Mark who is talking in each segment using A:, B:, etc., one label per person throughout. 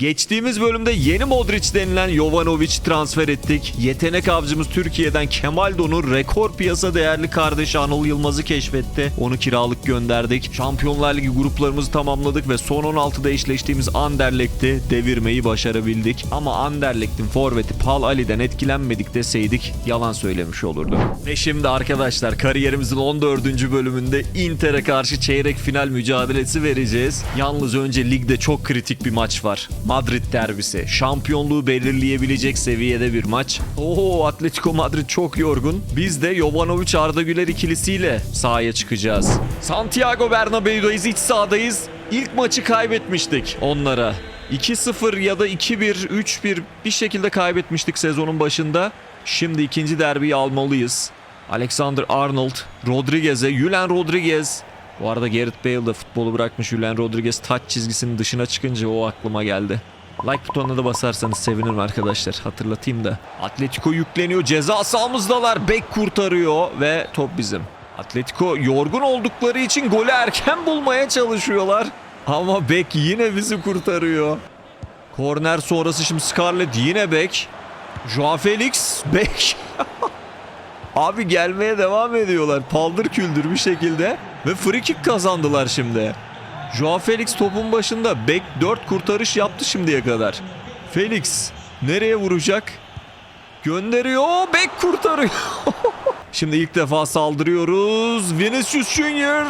A: Geçtiğimiz bölümde yeni Modric denilen Jovanovic transfer ettik. Yetenek avcımız Türkiye'den Kemal Don'un rekor piyasa değerli kardeşi Anıl Yılmaz'ı keşfetti. Onu kiralık gönderdik. Şampiyonlar Ligi gruplarımızı tamamladık ve son 16'da eşleştiğimiz Anderlecht'i devirmeyi başarabildik. Ama Anderlecht'in forveti Pal Ali'den etkilenmedik deseydik yalan söylemiş olurdu. Ve şimdi arkadaşlar kariyerimizin 14. bölümünde Inter'e karşı çeyrek final mücadelesi vereceğiz. Yalnız önce ligde çok kritik bir maç var. Madrid derbisi. Şampiyonluğu belirleyebilecek seviyede bir maç. Oo Atletico Madrid çok yorgun. Biz de Jovanovic Arda Güler ikilisiyle sahaya çıkacağız. Santiago Bernabeu'dayız, iç sahadayız. İlk maçı kaybetmiştik onlara. 2-0 ya da 2-1, 3-1 bir şekilde kaybetmiştik sezonun başında. Şimdi ikinci derbiyi almalıyız. Alexander Arnold, Rodriguez'e, Julian Rodriguez. Bu arada Gareth Bale de futbolu bırakmış. Julian Rodriguez taç çizgisinin dışına çıkınca o aklıma geldi. Like butonuna da basarsanız sevinirim arkadaşlar. Hatırlatayım da. Atletico yükleniyor. Ceza sahamızdalar. Bek kurtarıyor ve top bizim. Atletico yorgun oldukları için golü erken bulmaya çalışıyorlar. Ama Bek yine bizi kurtarıyor. Korner sonrası şimdi Scarlett yine Bek. Joao Felix Bek. Abi gelmeye devam ediyorlar. Paldır küldür bir şekilde. Ve free kick kazandılar şimdi. Joao Felix topun başında. Bek 4 kurtarış yaptı şimdiye kadar. Felix nereye vuracak? Gönderiyor. Bek kurtarıyor. şimdi ilk defa saldırıyoruz. Vinicius Junior.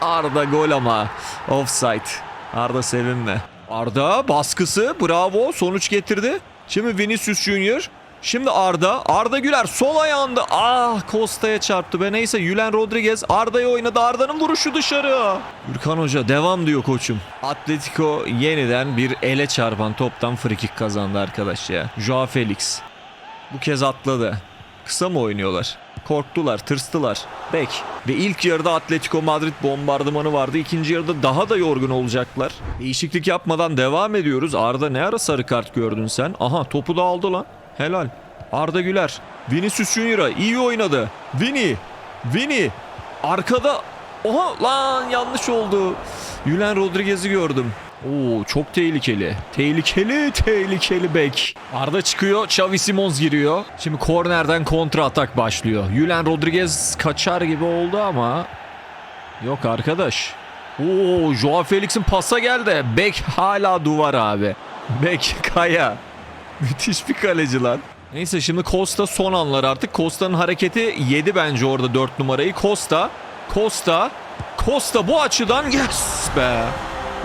A: Arda gol ama. Offside. Arda sevinme. Arda baskısı. Bravo. Sonuç getirdi. Şimdi Vinicius Junior. Şimdi Arda. Arda Güler sol ayağında. Ah Costa'ya çarptı be. Neyse Julen Rodriguez Arda'ya oynadı. Arda'nın vuruşu dışarı. Gürkan Hoca devam diyor koçum. Atletico yeniden bir ele çarpan toptan frikik kazandı arkadaş ya. Joao Felix. Bu kez atladı. Kısa mı oynuyorlar? Korktular, tırstılar. Bek. Ve ilk yarıda Atletico Madrid bombardımanı vardı. İkinci yarıda daha da yorgun olacaklar. Değişiklik yapmadan devam ediyoruz. Arda ne ara sarı kart gördün sen? Aha topu da aldı lan. Helal. Arda Güler. Vinicius Junior'a iyi oynadı. Vini. Vini. Arkada. Oha lan yanlış oldu. Julen Rodriguez'i gördüm. Oo çok tehlikeli. Tehlikeli, tehlikeli bek. Arda çıkıyor, Xavi Simons giriyor. Şimdi kornerden kontra atak başlıyor. Julen Rodriguez kaçar gibi oldu ama yok arkadaş. Oo Joao Felix'in pasa geldi. Bek hala duvar abi. Bek kaya. Müthiş bir kaleci lan. Neyse şimdi Costa son anlar artık. Costa'nın hareketi yedi bence orada 4 numarayı. Costa. Costa. Costa bu açıdan yes be.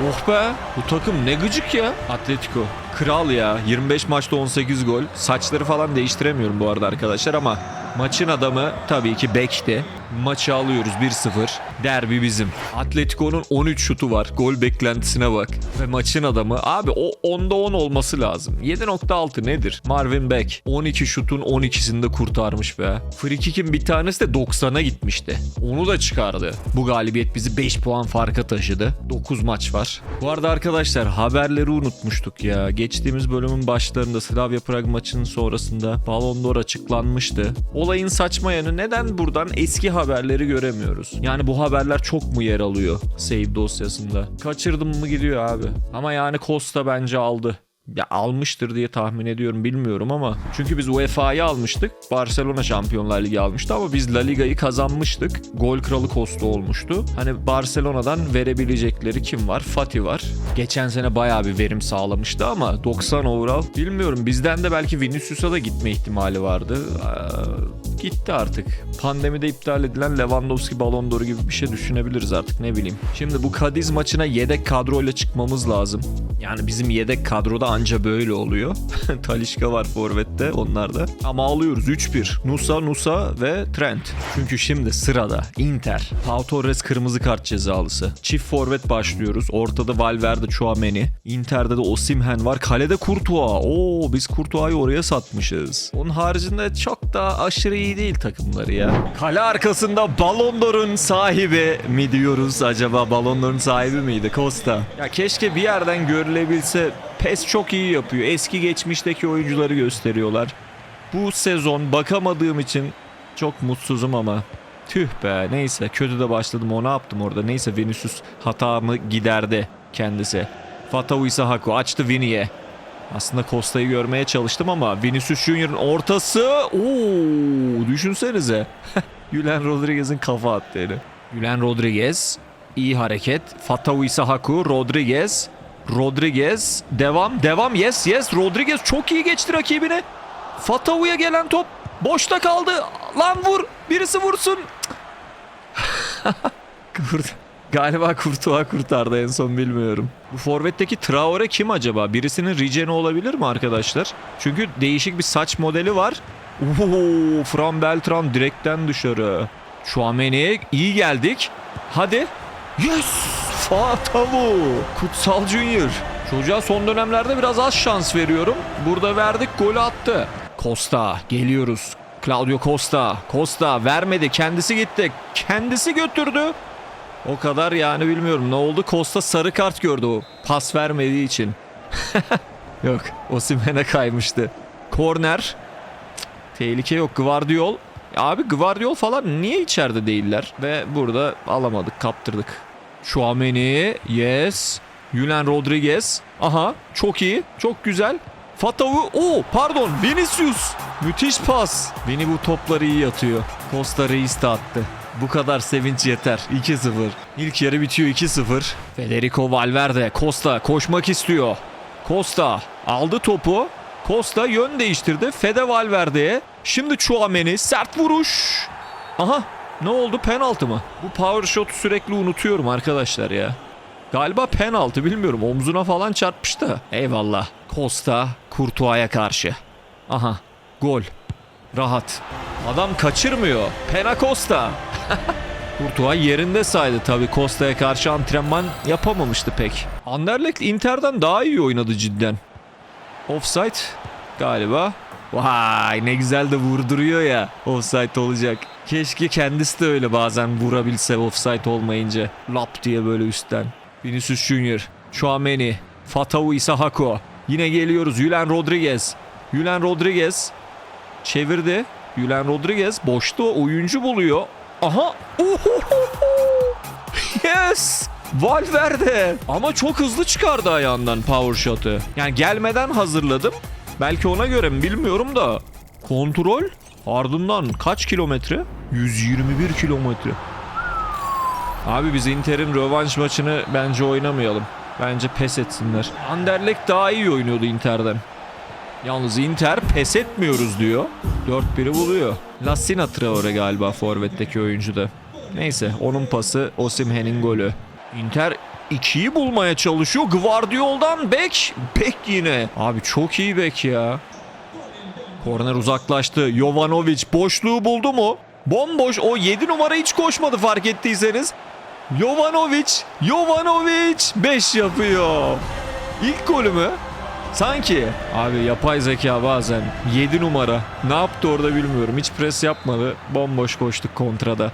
A: Oh be. Bu takım ne gıcık ya. Atletico. Kral ya. 25 maçta 18 gol. Saçları falan değiştiremiyorum bu arada arkadaşlar ama maçın adamı tabii ki Bek'ti. Maçı alıyoruz 1-0. Derbi bizim. Atletico'nun 13 şutu var. Gol beklentisine bak. Ve maçın adamı abi o 10'da 10 olması lazım. 7.6 nedir? Marvin Beck. 12 şutun 12'sini de kurtarmış be. Free kick'in bir tanesi de 90'a gitmişti. Onu da çıkardı. Bu galibiyet bizi 5 puan farka taşıdı. 9 maç var. Bu arada arkadaşlar haberleri unutmuştuk ya. Geçtiğimiz bölümün başlarında Slavia Prag maçının sonrasında Ballon d'Or açıklanmıştı. Olayın saçma yanı neden buradan eski haberleri göremiyoruz? Yani bu haberler çok mu yer alıyor save dosyasında? Kaçırdım mı gidiyor abi. Ama yani Costa bence aldı. Ya almıştır diye tahmin ediyorum bilmiyorum ama çünkü biz UEFA'yı almıştık. Barcelona Şampiyonlar Ligi almıştı ama biz La Liga'yı kazanmıştık. Gol kralı Costa olmuştu. Hani Barcelona'dan verebilecekleri kim var? Fati var. Geçen sene bayağı bir verim sağlamıştı ama 90 overall bilmiyorum. Bizden de belki Vinicius'a da gitme ihtimali vardı. Ee, gitti artık. Pandemide iptal edilen Lewandowski Ballon d'Or gibi bir şey düşünebiliriz artık ne bileyim. Şimdi bu Cadiz maçına yedek kadroyla çıkmamız lazım. Yani bizim yedek kadroda anca böyle oluyor. Talişka var forvette onlarda. Ama alıyoruz 3-1. Nusa, Nusa ve Trent. Çünkü şimdi sırada Inter. Pau Torres kırmızı kart cezalısı. Çift forvet başlıyoruz. Ortada Valverde, Chouameni. Inter'de de Osimhen var. Kalede Courtois. Oo biz Courtois'ı oraya satmışız. Onun haricinde çok da aşırı iyi değil takımları ya. Kale arkasında Ballon d'Or'un sahibi mi diyoruz acaba? Ballon d'Or'un sahibi miydi? Costa. Ya keşke bir yerden görülebilse PES çok iyi yapıyor. Eski geçmişteki oyuncuları gösteriyorlar. Bu sezon bakamadığım için çok mutsuzum ama. Tüh be neyse kötü de başladım o ne yaptım orada. Neyse Vinicius hatamı giderdi kendisi. Fatavu Haku açtı Vini'ye. Aslında Costa'yı görmeye çalıştım ama Vinicius Junior'ın ortası. Oo, düşünsenize. Julian Rodriguez'in kafa attığını. Julian Rodriguez iyi hareket. Fatawu Isahaku, Rodriguez. Rodriguez devam devam yes yes Rodriguez çok iyi geçti rakibini. Fatawu'ya gelen top boşta kaldı. Lan vur birisi vursun. Kurt. Galiba Kurtuğa kurtardı en son bilmiyorum. Bu forvetteki Traore kim acaba? Birisinin Rigen'i olabilir mi arkadaşlar? Çünkü değişik bir saç modeli var. Oo, Fran Beltran direkten dışarı. Chouameni'ye iyi geldik. Hadi. Yes! Fatavu. Kutsal Junior. Çocuğa son dönemlerde biraz az şans veriyorum. Burada verdik golü attı. Costa geliyoruz. Claudio Costa. Costa vermedi. Kendisi gitti. Kendisi götürdü. O kadar yani bilmiyorum ne oldu. Costa sarı kart gördü o pas vermediği için. yok Osimhen'e kaymıştı. Korner. Tehlike yok. Guardiol. Abi Guardiol falan niye içeride değiller? Ve burada alamadık kaptırdık. Chouameni. Yes. Julian Rodriguez. Aha çok iyi. Çok güzel. Fatavu. Oo pardon Vinicius. Müthiş pas. Vini bu topları iyi atıyor. Costa Reis de attı. Bu kadar sevinç yeter. 2-0. İlk yarı bitiyor 2-0. Federico Valverde. Costa koşmak istiyor. Costa aldı topu. Costa yön değiştirdi. Fede Valverde'ye. Şimdi Chouameni sert vuruş. Aha ne oldu penaltı mı? Bu power shot'u sürekli unutuyorum arkadaşlar ya. Galiba penaltı bilmiyorum. Omzuna falan çarpmıştı. Eyvallah. Costa Kurtuğa'ya karşı. Aha gol. Rahat. Adam kaçırmıyor. Pena Costa. Kurtuğa yerinde saydı tabii Costa'ya karşı antrenman yapamamıştı pek. Anderlecht Inter'den daha iyi oynadı cidden. Offside galiba. Vay ne güzel de vurduruyor ya. Offside olacak. Keşke kendisi de öyle bazen vurabilse offside olmayınca. Lap diye böyle üstten. Vinicius Junior, Chouameni, Fatawu Isahako. Yine geliyoruz Julian Rodriguez. Julian Rodriguez çevirdi. Julian Rodriguez boşta oyuncu buluyor. Aha. Yes. Valverde. Ama çok hızlı çıkardı ayağından power shot'ı. Yani gelmeden hazırladım. Belki ona göre mi bilmiyorum da. Kontrol ardından kaç kilometre? 121 kilometre. Abi biz Inter'in rövanş maçını bence oynamayalım. Bence pes etsinler. Anderlecht daha iyi oynuyordu Inter'den. Yalnız Inter pes etmiyoruz diyor. 4-1'i buluyor. Lassina Traore galiba forvetteki oyuncu da. Neyse onun pası Osimhen'in golü. Inter 2'yi bulmaya çalışıyor. Guardiol'dan bek. Bek yine. Abi çok iyi bek ya. Korner uzaklaştı. Jovanovic boşluğu buldu mu? Bomboş. O 7 numara hiç koşmadı fark ettiyseniz. Jovanovic. Jovanovic 5 yapıyor. İlk golü mü? Sanki. Abi yapay zeka bazen. 7 numara. Ne yaptı orada bilmiyorum. Hiç pres yapmadı. Bomboş koştuk kontrada.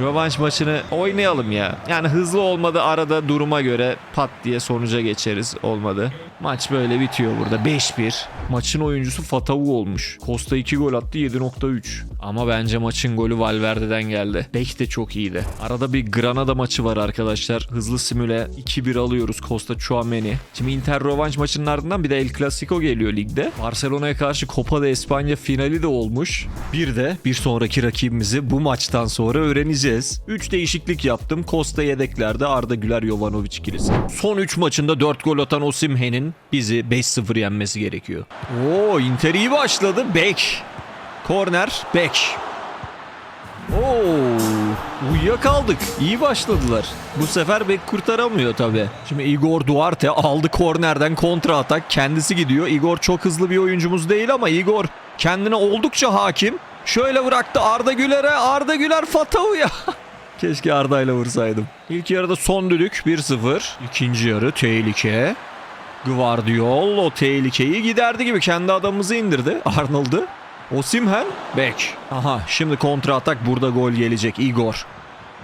A: Rövanş maçını oynayalım ya. Yani hızlı olmadı arada duruma göre pat diye sonuca geçeriz. Olmadı. Maç böyle bitiyor burada. 5-1. Maçın oyuncusu Fatavu olmuş. Costa 2 gol attı 7.3. Ama bence maçın golü Valverde'den geldi. Bek de çok iyiydi. Arada bir Granada maçı var arkadaşlar. Hızlı simüle 2-1 alıyoruz Costa Chouameni. Şimdi Inter rövanş maçının ardından bir de El Clasico geliyor ligde. Barcelona'ya karşı Copa de España finali de olmuş. Bir de bir sonraki rakibimizi bu maçtan sonra öğreneceğiz. 3 değişiklik yaptım. Costa yedeklerde Arda Güler Jovanovic ikilisi. Son 3 maçında 4 gol atan Osimhen'in bizi 5-0 yenmesi gerekiyor. Oo Inter iyi başladı. Bek. Korner. Bek. Oo, uyuyakaldık. İyi başladılar. Bu sefer bek kurtaramıyor tabi. Şimdi Igor Duarte aldı kornerden kontra atak. Kendisi gidiyor. Igor çok hızlı bir oyuncumuz değil ama Igor kendine oldukça hakim. Şöyle bıraktı Arda Güler'e. Arda Güler Fatavu'ya. Keşke Arda ile vursaydım. İlk yarıda son düdük 1-0. İkinci yarı tehlike. Guardiol o tehlikeyi giderdi gibi kendi adamımızı indirdi. Arnold'u. Osimhen. Bek. Aha şimdi kontra atak burada gol gelecek. Igor.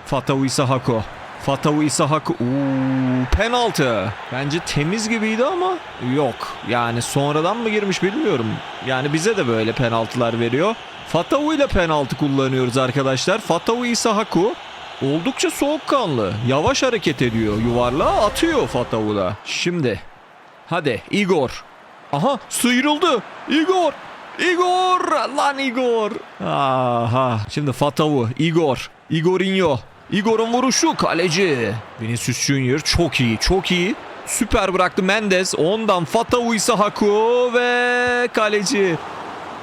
A: Fatavu Isahako. Fatavu Isahako. Uuu, penaltı. Bence temiz gibiydi ama yok. Yani sonradan mı girmiş bilmiyorum. Yani bize de böyle penaltılar veriyor. Fatavu ile penaltı kullanıyoruz arkadaşlar. Fatavu Isahako oldukça soğukkanlı. Yavaş hareket ediyor. Yuvarlağa atıyor Fatavu da. Şimdi Hadi Igor. Aha sıyrıldı. Igor. Igor. Lan Igor. Aha. Şimdi Fatavu. Igor. Igorinho. Igor'un vuruşu kaleci. Vinicius Junior çok iyi çok iyi. Süper bıraktı Mendes. Ondan Fatavu ise Haku ve kaleci.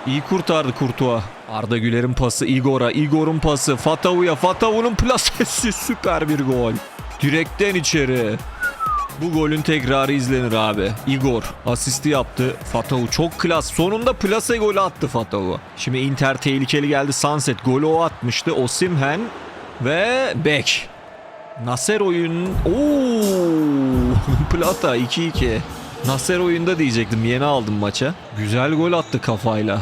A: İyi kurtardı Kurtuğa. Arda Güler'in pası Igor'a, Igor'un pası Fatavu'ya, Fatavu'nun plasesi süper bir gol. Direkten içeri. Bu golün tekrarı izlenir abi. Igor asisti yaptı. Fatavu çok klas. Sonunda plase golü attı Fatavu. Şimdi Inter tehlikeli geldi. Sunset golü o atmıştı. Osimhen ve Beck. Nasser oyun... Oo! Plata 2-2. Nasser oyunda diyecektim. Yeni aldım maça. Güzel gol attı kafayla.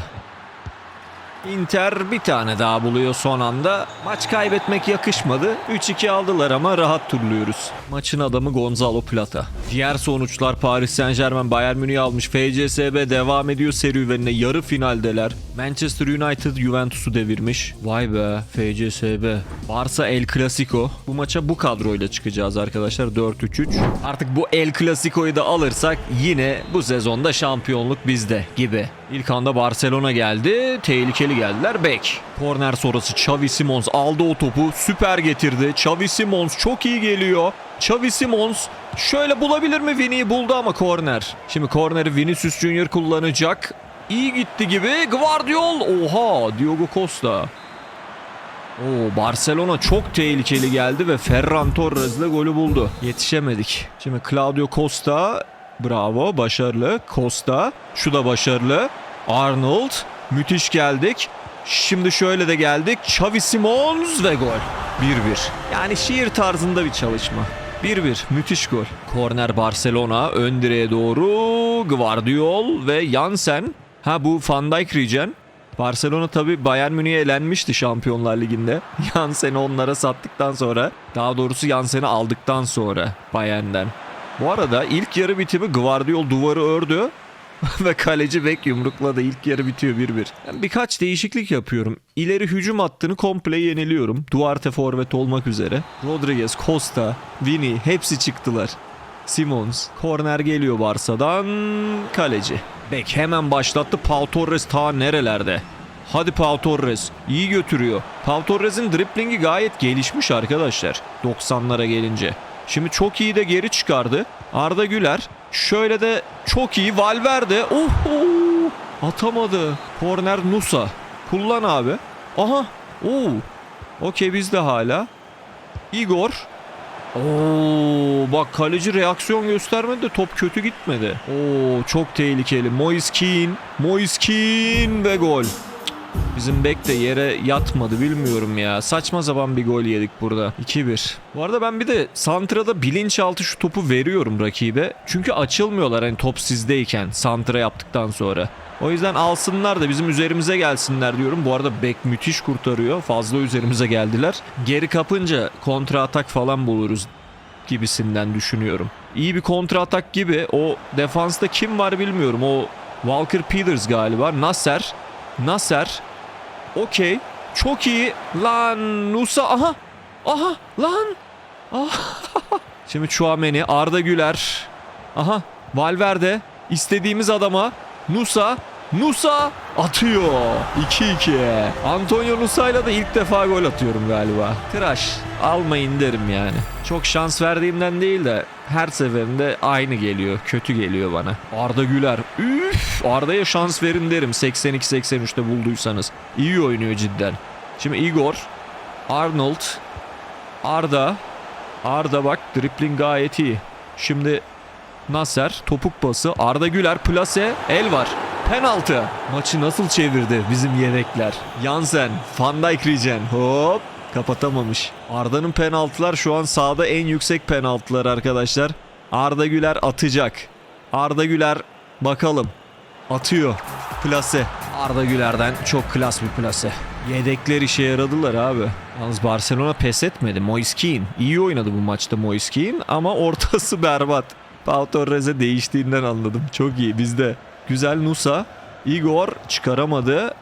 A: Inter bir tane daha buluyor son anda. Maç kaybetmek yakışmadı. 3-2 aldılar ama rahat turluyoruz. Maçın adamı Gonzalo Plata. Diğer sonuçlar Paris Saint Germain Bayern Münih almış. FCSB devam ediyor serüvenine. Yarı finaldeler. Manchester United Juventus'u devirmiş. Vay be FCSB. Barça El Clasico. Bu maça bu kadroyla çıkacağız arkadaşlar. 4-3-3. Artık bu El Clasico'yu da alırsak yine bu sezonda şampiyonluk bizde gibi. İlk anda Barcelona geldi. Tehlikeli geldiler. Beck. Korner sonrası Xavi Simons aldı o topu. Süper getirdi. Xavi Simons çok iyi geliyor. Xavi Simons şöyle bulabilir mi Vini'yi buldu ama korner. Şimdi korneri Vinicius Junior kullanacak. İyi gitti gibi. Guardiol. Oha Diogo Costa. Oo, Barcelona çok tehlikeli geldi ve Ferran Torres'le golü buldu. Yetişemedik. Şimdi Claudio Costa bravo başarılı. Costa şu da başarılı. Arnold müthiş geldik. Şimdi şöyle de geldik. Xavi Simons ve gol. 1-1. Yani şiir tarzında bir çalışma. 1-1 müthiş gol. Korner Barcelona ön direğe doğru Guardiol ve Jansen. Ha bu Van Dijk Regen. Barcelona tabi Bayern Münih'e elenmişti Şampiyonlar Ligi'nde. Jansen'i onlara sattıktan sonra daha doğrusu Jansen'i aldıktan sonra Bayern'den. Bu arada ilk yarı bitimi Guardiol duvarı ördü ve kaleci bek yumrukladı. İlk yarı bitiyor 1-1. Yani birkaç değişiklik yapıyorum. İleri hücum hattını komple yeniliyorum. Duarte forvet olmak üzere. Rodriguez, Costa, Vini hepsi çıktılar. Simons. Korner geliyor Barsa'dan. Kaleci. Bek hemen başlattı. Pau Torres ta nerelerde? Hadi Pau Torres. İyi götürüyor. Pau Torres'in driplingi gayet gelişmiş arkadaşlar. 90'lara gelince. Şimdi çok iyi de geri çıkardı. Arda Güler. Şöyle de çok iyi Valverde. Oh, oh. Atamadı. Korner Nusa. Kullan abi. Aha. Oo. Okey bizde hala. Igor. Oo bak kaleci reaksiyon göstermedi de top kötü gitmedi. Oo çok tehlikeli. Moise Keane, Moise Keane ve gol. Bizim bek de yere yatmadı bilmiyorum ya. Saçma sapan bir gol yedik burada. 2-1. Bu arada ben bir de Santra'da bilinçaltı şu topu veriyorum rakibe. Çünkü açılmıyorlar hani top sizdeyken Santra yaptıktan sonra. O yüzden alsınlar da bizim üzerimize gelsinler diyorum. Bu arada bek müthiş kurtarıyor. Fazla üzerimize geldiler. Geri kapınca kontra atak falan buluruz gibisinden düşünüyorum. İyi bir kontra atak gibi. O defansta kim var bilmiyorum. O Walker Peters galiba. Nasser. Nasser. Okey. Çok iyi. Lan Nusa. Aha. Aha. Lan. Aha. Şimdi Chouameni. Arda Güler. Aha. Valverde. istediğimiz adama. Nusa. Nusa atıyor. 2-2. Antonio Nusa'yla da ilk defa gol atıyorum galiba. Tıraş. Almayın derim yani. Çok şans verdiğimden değil de her seferinde aynı geliyor. Kötü geliyor bana. Arda Güler. Üf, Arda'ya şans verin derim 82-83'te bulduysanız. İyi oynuyor cidden. Şimdi Igor. Arnold. Arda. Arda bak dripling gayet iyi. Şimdi Nasser topuk pası Arda Güler plase el var. Penaltı. Maçı nasıl çevirdi bizim yedekler. Jansen, Van Dijk Regen. Hop kapatamamış. Arda'nın penaltılar şu an sahada en yüksek penaltılar arkadaşlar. Arda Güler atacak. Arda Güler bakalım. Atıyor. Plase. Arda Güler'den çok klas bir plase. Yedekler işe yaradılar abi. Yalnız Barcelona pes etmedi. Moise Keane. iyi oynadı bu maçta Moise Keane ama ortası berbat. Pau Torres'e değiştiğinden anladım. Çok iyi bizde. Güzel Nusa. Igor çıkaramadı.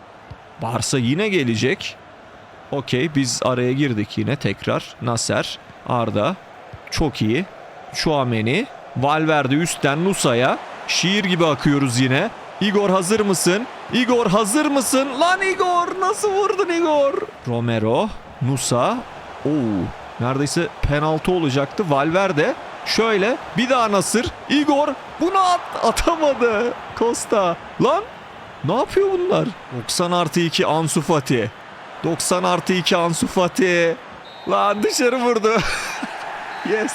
A: Barsa yine gelecek. Okey biz araya girdik yine tekrar. Nasser, Arda. Çok iyi. Chouameni. Valverde üstten Nusa'ya. Şiir gibi akıyoruz yine. Igor hazır mısın? Igor hazır mısın? Lan Igor nasıl vurdun Igor? Romero, Nusa. Oo, neredeyse penaltı olacaktı. Valverde. Şöyle bir daha Nasır. Igor bunu at atamadı. Costa. Lan ne yapıyor bunlar? 90 artı 2 Ansu Fati. 90 artı 2 Ansu Fati. Lan dışarı vurdu. yes.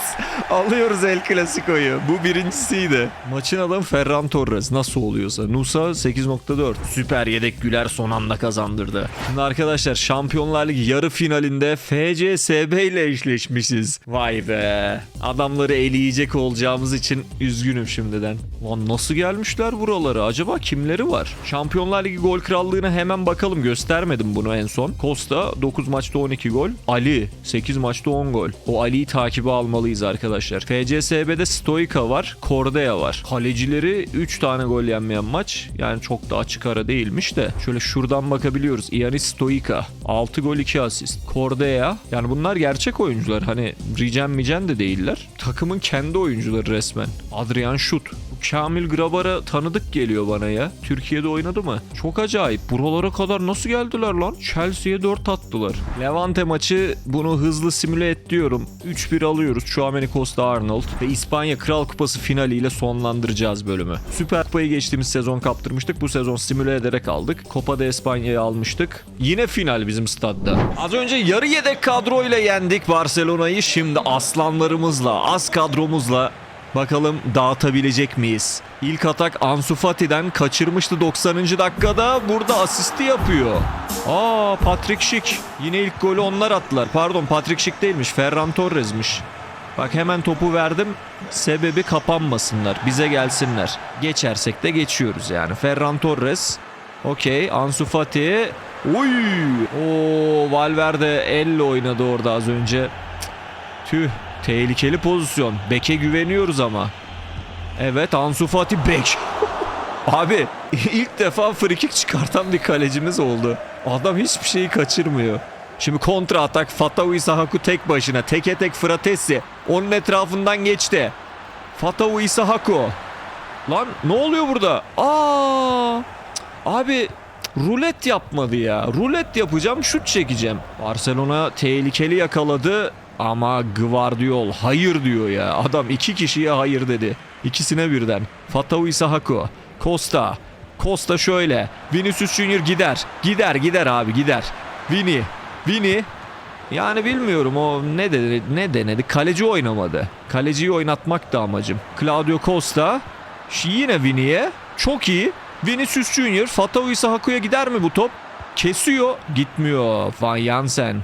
A: Alıyoruz El Clasico'yu. Bu birincisiydi. Maçın adamı Ferran Torres. Nasıl oluyorsa. Nusa 8.4. Süper yedek Güler son anda kazandırdı. Şimdi arkadaşlar Şampiyonlar Ligi yarı finalinde FCSB ile eşleşmişiz. Vay be. Adamları eleyecek olacağımız için üzgünüm şimdiden. Lan nasıl gelmişler buralara? Acaba kimleri var? Şampiyonlar Ligi gol krallığına hemen bakalım. Göstermedim bunu en son. Costa 9 maçta 12 gol. Ali 8 maçta 10 gol. O Ali'yi takibe almalıyız arkadaşlar. FCSB'de Stoika var. Cordea var. Kalecileri 3 tane gol yenmeyen maç. Yani çok da açık ara değilmiş de. Şöyle şuradan bakabiliyoruz. Ianis Stoika. 6 gol 2 asist. Cordea. Yani bunlar gerçek oyuncular. Hani Ricen Micen de değiller. Takımın kendi oyuncuları resmen. Adrian Şut. Kamil Grabar'a tanıdık geliyor bana ya. Türkiye'de oynadı mı? Çok acayip. Buralara kadar nasıl geldiler lan? Chelsea'ye 4 attılar. Levante maçı bunu hızlı simüle et diyorum. 3-1 alıyoruz. Chouameni Costa Arnold ve İspanya Kral Kupası finaliyle sonlandıracağız bölümü. Süper Kupayı geçtiğimiz sezon kaptırmıştık. Bu sezon simüle ederek aldık. Copa de Espanya'yı almıştık. Yine final bizim stadda. Az önce yarı yedek kadroyla yendik Barcelona'yı. Şimdi aslanlarımızla, az kadromuzla Bakalım dağıtabilecek miyiz? İlk atak Ansu Fati'den kaçırmıştı 90. dakikada. Burada asisti yapıyor. Aa Patrick Schick. Yine ilk golü onlar attılar. Pardon Patrick Schick değilmiş. Ferran Torres'miş. Bak hemen topu verdim. Sebebi kapanmasınlar. Bize gelsinler. Geçersek de geçiyoruz yani. Ferran Torres. Okey. Ansu Fati. Oy! Oo Valverde elle oynadı orada az önce. Tüh. Tehlikeli pozisyon. Bek'e güveniyoruz ama. Evet Ansu Fati Bek. Abi ilk defa frikik çıkartan bir kalecimiz oldu. Adam hiçbir şeyi kaçırmıyor. Şimdi kontra atak Fatavu Sahaku tek başına. Teke tek Fratesi. Onun etrafından geçti. Fatavu Sahaku. Lan ne oluyor burada? Aa! Abi rulet yapmadı ya. Rulet yapacağım, şut çekeceğim. Barcelona tehlikeli yakaladı ama Gvardiol hayır diyor ya. Adam iki kişiye hayır dedi. İkisine birden. Fatavu Isahaku, Costa. Costa şöyle. Vinicius Junior gider. Gider gider abi gider. Vini. Vini. Yani bilmiyorum o ne dedi, ne denedi. Kaleci oynamadı. Kaleciyi oynatmak da amacım. Claudio Costa. Yine Vini'ye. Çok iyi. Vinicius Junior. Fatavu Isahaku'ya gider mi bu top? Kesiyor. Gitmiyor. Van Jansen.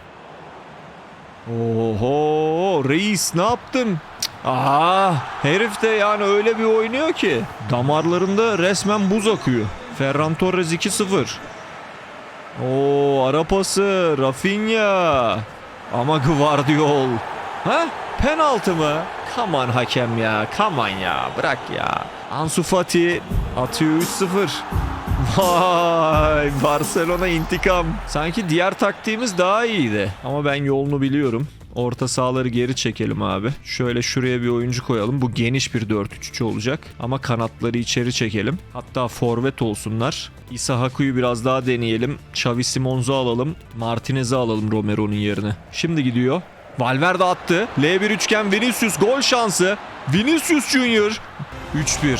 A: Oho reis ne yaptın? Aha herif de yani öyle bir oynuyor ki damarlarında resmen buz akıyor. Ferran Torres 2-0. Oo ara pası Rafinha. Ama Gvardiol. Ha? Penaltı mı? Come on hakem ya. Come on ya. Bırak ya. Ansu Fati atıyor 3-0. Vay Barcelona intikam. Sanki diğer taktiğimiz daha iyiydi. Ama ben yolunu biliyorum. Orta sahaları geri çekelim abi. Şöyle şuraya bir oyuncu koyalım. Bu geniş bir 4-3-3 olacak. Ama kanatları içeri çekelim. Hatta forvet olsunlar. İsa Haku'yu biraz daha deneyelim. Xavi Simons'u alalım. Martinez'i alalım Romero'nun yerine. Şimdi gidiyor. Valverde attı. L1 üçgen Vinicius gol şansı. Vinicius Junior. 3-1.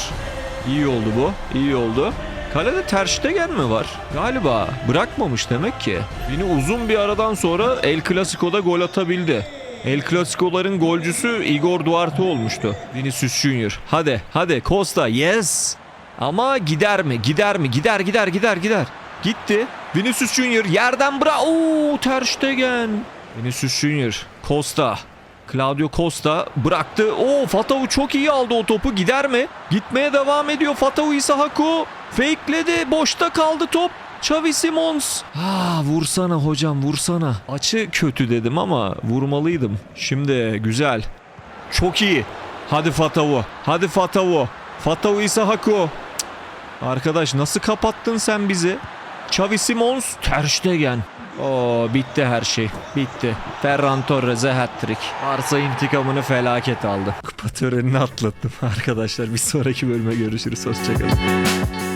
A: İyi oldu bu. İyi oldu. Kalede Ter Stegen mi var? Galiba. Bırakmamış demek ki. Vini uzun bir aradan sonra El Clasico'da gol atabildi. El Clasico'ların golcüsü Igor Duarte olmuştu. Vinicius Junior. Hadi hadi Costa yes. Ama gider mi? Gider mi? Gider gider gider gider. Gitti. Vinicius Junior yerden bırak. Oo Ter Stegen. Vinicius Junior. Costa. Claudio Costa bıraktı. Oo Fatavu çok iyi aldı o topu. Gider mi? Gitmeye devam ediyor Fatavu Isahaku. Fakeledi. Boşta kaldı top. Xavi Simons. Ah vursana hocam vursana. Açı kötü dedim ama vurmalıydım. Şimdi güzel. Çok iyi. Hadi Fatavu. Hadi Fatavu. Fatavu Isahaku. Arkadaş nasıl kapattın sen bizi? Xavi Simons. Ter Stegen. Oo bitti her şey. Bitti. Ferran Torres'e hat-trick. Arsa intikamını felaket aldı. Kupa törenini atlattım arkadaşlar. Bir sonraki bölüme görüşürüz. Hoşçakalın.